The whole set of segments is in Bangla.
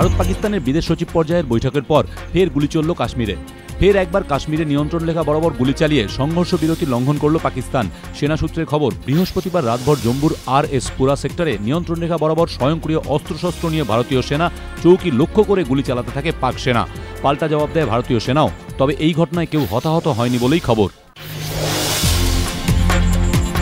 ভারত পাকিস্তানের বিদেশ সচিব পর্যায়ের বৈঠকের পর ফের গুলি চলল কাশ্মীরে। ফের একবার কাশ্মীরে নিয়ন্ত্রণ রেখা বরাবর গুলি চালিয়ে সংঘর্ষ বিরতি লঙ্ঘন করল পাকিস্তান। সেনা সূত্রের খবর, বৃহস্পতিবার রাতভর জম্মুর আর এস পুরা সেক্টরে নিয়ন্ত্রণ রেখা বরাবর স্বয়ংক্রিয় অস্ত্রশস্ত্র নিয়ে ভারতীয় সেনা চৌকি লক্ষ্য করে গুলি চালাতে থাকে পাক সেনা। পাল্টা জবাব দেয় ভারতীয় সেনাও, তবে এই ঘটনায় কেউ হতাহত হয়নি বলেই খবর।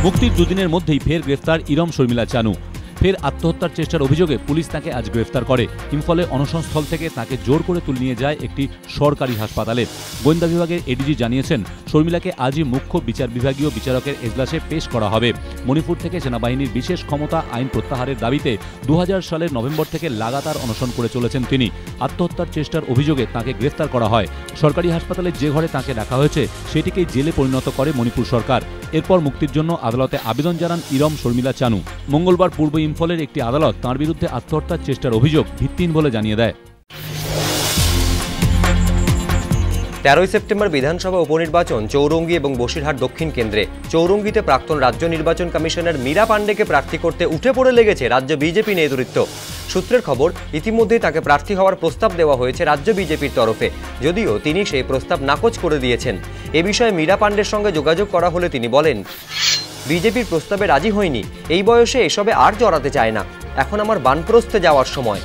মুক্তির দুদিনের মধ্যেই ফের গ্রেফতার ইরম শর্মিলা চানু। ফের আত্মহত্যার চেষ্টার অভিযোগে পুলিশ তাকে আজ গ্রেফতার করে। ইম্ফলে অনশনস্থল থেকে তাকে জোর করে তুলে নিয়ে যায় একটি সরকারি হাসপাতালে। গোয়েন্দা বিভাগের এডিজি জানিয়েছেন, শর্মিলাকে আজই মুখ্য বিচার বিভাগীয় বিচারকের এজলাসে পেশ করা হবে। মণিপুর থেকে সেনাবাহিনীর বিশেষ ক্ষমতা আইন প্রত্যাহারের দাবিতে দু হাজার সালের নভেম্বর থেকে লাগাতার অনশন করে চলেছেন তিনি। আত্মহত্যার চেষ্টার অভিযোগে তাকে গ্রেফতার করা হয়। সরকারি হাসপাতালে যে ঘরে তাকে রাখা হয়েছে, সেটিকেই জেলে পরিণত করে মণিপুর সরকার। এরপর মুক্তির জন্য আদালতে আবেদন জানান ইরম শর্মিলা চানু। মঙ্গলবার পূর্ব ইম্ফলের একটি আদালত তাঁর বিরুদ্ধে আত্মহত্যার চেষ্টার অভিযোগ ভিত্তিহীন বলে জানিয়ে দেয়। তেরোই সেপ্টেম্বর বিধানসভা উপনির্বাচন চৌরঙ্গি এবং বসিরহাট দক্ষিণ কেন্দ্রে। চৌরঙ্গিতে প্রাক্তন রাজ্য নির্বাচন কমিশনার মীরা পাণ্ডেকে প্রার্থী করতে উঠে পড়ে লেগেছে রাজ্য বিজেপি নেতৃত্ব। সূত্রের খবর, ইতিমধ্যেই তাকে প্রার্থী হওয়ার প্রস্তাব দেওয়া হয়েছে রাজ্য বিজেপির তরফে। যদিও তিনি সেই প্রস্তাব নাকচ করে দিয়েছেন। এ বিষয়ে মীরা পাণ্ডের সঙ্গে যোগাযোগ করা হলে তিনি বলেন, বিজেপির প্রস্তাবে রাজি হয়নি। এই বয়সে এসবে আর জড়াতে চায় না। এখন আমার বানপ্রস্থে যাওয়ার সময়।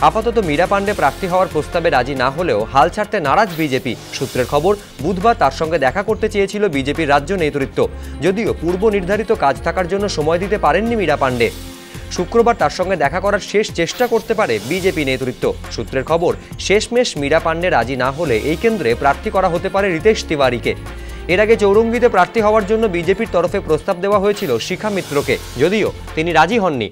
আপাতত মীরা পাণ্ডে প্রার্থী হওয়ার প্রস্তাবে রাজি না হলেও হাল ছাড়তে নারাজ বিজেপি। সূত্রের খবর, বুধবার তার সঙ্গে দেখা করতে চেয়েছিল বিজেপির রাজ্য নেতৃত্ব। যদিও পূর্ব নির্ধারিত কাজ থাকার জন্য সময় দিতে পারেননি মীরা পাণ্ডে। শুক্রবার তার সঙ্গে দেখা করার শেষ চেষ্টা করতে পারে বিজেপি নেতৃত্ব। সূত্রের খবর, শেষমেশ মীরা পাণ্ডে রাজি না হলে এই কেন্দ্রে প্রার্থী করা হতে পারে রিতেশ তিওয়ারিকে। এর আগে চৌরঙ্গিতে প্রার্থী হওয়ার জন্য বিজেপির তরফে প্রস্তাব দেওয়া হয়েছিল শিখা মিত্রকে, যদিও তিনি রাজি হননি।